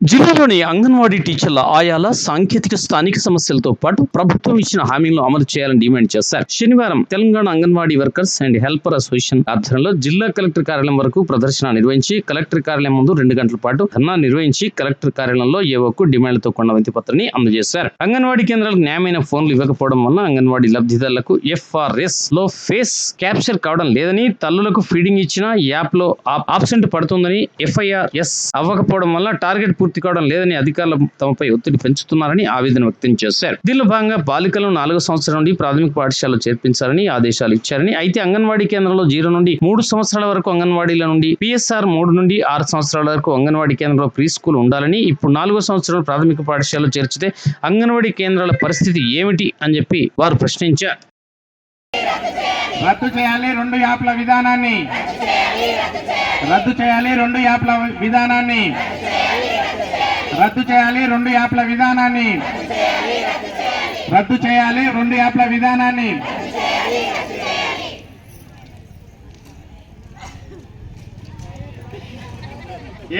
జిల్లాలోని అంగన్వాడీ టీచర్ల ఆయాల సాంకేతిక స్థానిక సమస్యలతో పాటు ప్రభుత్వం ఇచ్చిన హామీలను అమలు చేయాలని డిమాండ్ చేశారు. శనివారం Telangana anganwadi workers and helper association ఆధ్వర్యంలో జిల్లా కలెక్టర్ కార్యాలయం వరకు ప్రదర్శన నిర్వహించి కలెక్టర్ కార్యాలయం ముందు రెండు గంటల పాటు ధర్నా నిర్వహించి కలెక్టర్ కార్యాలయంలో ఏవోకు డిమాండ్లతో కొన్న వినతి పత్రాన్ని అందజేశారు. అంగన్వాడీ కేంద్రాలకు న్యాయమైన ఫోన్లు ఇవ్వకపోవడం వల్ల అంగన్వాడీ లబ్ధిదారులకు ఎఫ్ఆర్ఎస్లో ఫేస్ క్యాప్చర్ కావడం లేదని తల్లులకు ఫీడింగ్ ఇచ్చిన యాప్లో ఆబ్సెంట్ పడుతుందని ఎఫ్ఐఆర్ ఎస్ అవ్వకపోవడం వల్ల టార్గెట్ పూర్తి కావడం లేదని అధికారులు తమపై ఒత్తిడి పెంచుతున్నారని ఆవేదన వ్యక్తం చేశారు. దీనిలో భాగంగా బాలికలను నాలుగో సంవత్సరం నుండి ప్రాథమిక పాఠశాలలో చేర్పించాలని ఆదేశాలు ఇచ్చారని అయితే అంగన్వాడీ కేంద్రంలో జీరో నుండి మూడు సంవత్సరాల వరకు అంగన్వాడీల నుండి పిఎస్ఆర్ మూడు నుండి ఆరు సంవత్సరాల వరకు అంగన్వాడీ కేంద్రంలో ప్రీ స్కూల్ ఉండాలని ఇప్పుడు నాలుగో సంవత్సరం ప్రాథమిక పాఠశాలలో చేర్చితే అంగన్వాడీ కేంద్రాల పరిస్థితి ఏమిటి అని చెప్పి వారు ప్రశ్నించారు. రద్దు చేయాలి రెండు యాప్ల విధానాన్ని. రద్దు చేయాలి రెండు యాప్ల విధానాన్ని. రద్దు చేయాలి రెండు యాప్ల విధానాన్ని. రద్దు చేయాలి రెండు యాప్ల విధానాన్ని.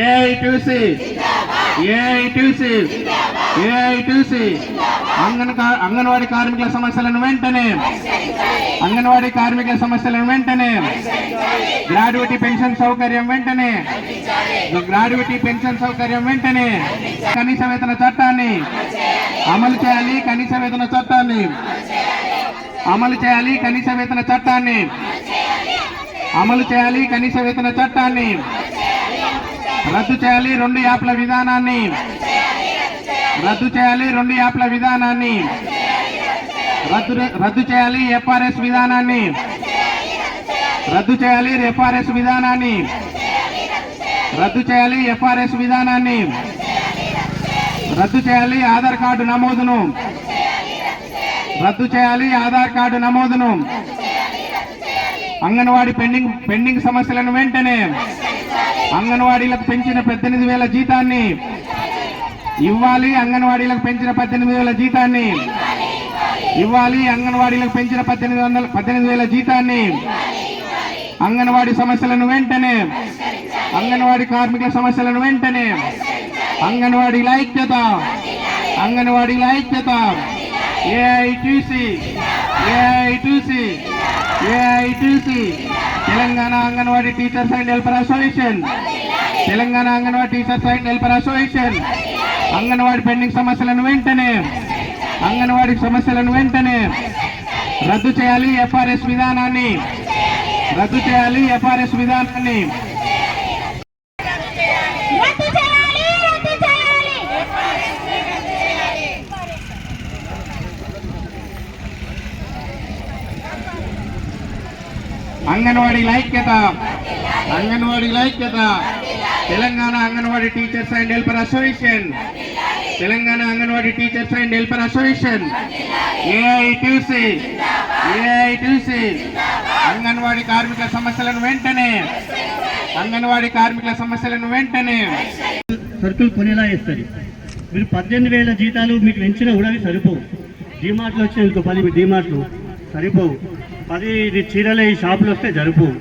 ఏఐటీసీ ఏఐటీసీ ఏఐటీసీ అంగన్ అంగన్వాడీ కార్మికుల సమస్యలను వెంటనే అంగన్వాడీ కార్మికుల సమస్యలను వెంటనే గ్రాడ్యుయేటీ పెన్షన్ సౌకర్యం వెంటనే గ్రాడ్యుయేటీ పెన్షన్ సౌకర్యం వెంటనే కనీస వేతన చట్టాన్ని అమలు చేయాలి కనీస వేతన చట్టాన్ని అమలు చేయాలి కనీస వేతన చట్టాన్ని అమలు చేయాలి కనీస వేతన చట్టాన్ని రద్దు చేయాలి రెండు యాప్ల విధానాన్ని రద్దు చేయాలి రెండు యాప్ల విధానాన్ని. రద్దు రద్దు చేయాలి ఎఫ్ఆర్ఎస్ విధానాన్ని. రద్దు చేయాలి ఎఫ్ఆర్ఎస్ విధానాన్ని. రద్దు చేయాలి ఎఫ్ఆర్ఎస్ విధానాన్ని. రద్దు చేయాలి ఆధార్ కార్డు నమోదును. రద్దు చేయాలి ఆధార్ కార్డు నమోదును. అంగన్వాడీ పెండింగ్ పెండింగ్ సమస్యలను వెంటనే అంగన్వాడీలకు పెంచిన పద్దెనిమిది వేల జీతాన్ని ఇవ్వాలి అంగన్వాడీలకు పెంచిన పద్దెనిమిది వేల జీతాన్ని. ఇవ్వాలి అంగన్వాడీలకు పెంచిన పద్దెనిమిది వందల పద్దెనిమిది వేల జీతాన్ని. అంగన్వాడీ సమస్యలను వెంటనే అంగన్వాడీ కార్మికుల సమస్యలను వెంటనే అంగన్వాడీ ఐక్యత అంగన్వాడీల ఐక్యత AITC AITC AITC Telangana anganwadi teachers and helper association Telangana anganwadi teachers and helper association anganwadi pending సమస్యలను వెంటనే అంగన్వాడీ సమస్యలను వెంటనే రద్దు చేయాలి ఎఫ్ఆర్ఎస్ విధానాన్ని. రద్దు చేయాలి ఎఫ్ఆర్ఎస్ విధానాన్ని రద్దు చేయాలి రద్దు చేయాలి అంగన్వాడీ ఐక్యత అంగన్వాడీ ఐక్యత Telangana anganwadi teachers and helper association. Telangana anganwadi teachers and helper association. AITC. AITC. Anganwadi కార్మికుల సమస్యలను వెంటనే. అంగన్వాడీ కార్మికుల సమస్యలను వెంటనే. సరుకులు కొనేలా చేస్తారు. మీరు పద్దెనిమిది వేల జీతాలు మీకు పెంచినా కూడా సరిపోవు. డిమార్ట్లు వచ్చే ఇంకో పది డిమార్ట్లు సరిపోవు. పది ఇది చీరలు ఈ షాపులు వస్తే జరుపు.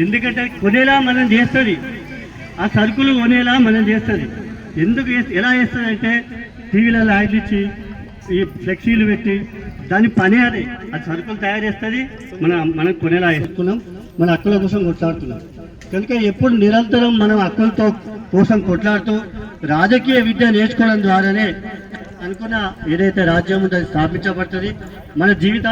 ఎందుకంటే కొనేలా మనం చేస్తుంది. ఆ సరుకులు కొనేలా మనం చేస్తుంది. ఎందుకు ఎలా చేస్తుంది అంటే టీవీలలో యాడ్లు ఇచ్చి ఈ ఫ్లెక్సీలు పెట్టి దాని పని అదే. అది సరుకులు తయారు చేస్తుంది మన మనం కొనేలా వేసుకున్నాం మన హక్కుల కోసం కొట్లాడుతున్నాం. కనుక ఎప్పుడు నిరంతరం మనం హక్కులతో కోసం కొట్లాడుతూ రాజకీయ విద్య నేర్చుకోవడం ద్వారానే అనుకున్న ఏదైతే రాజ్యం ఉందో అది స్థాపించబడుతుంది. మన జీవితాలు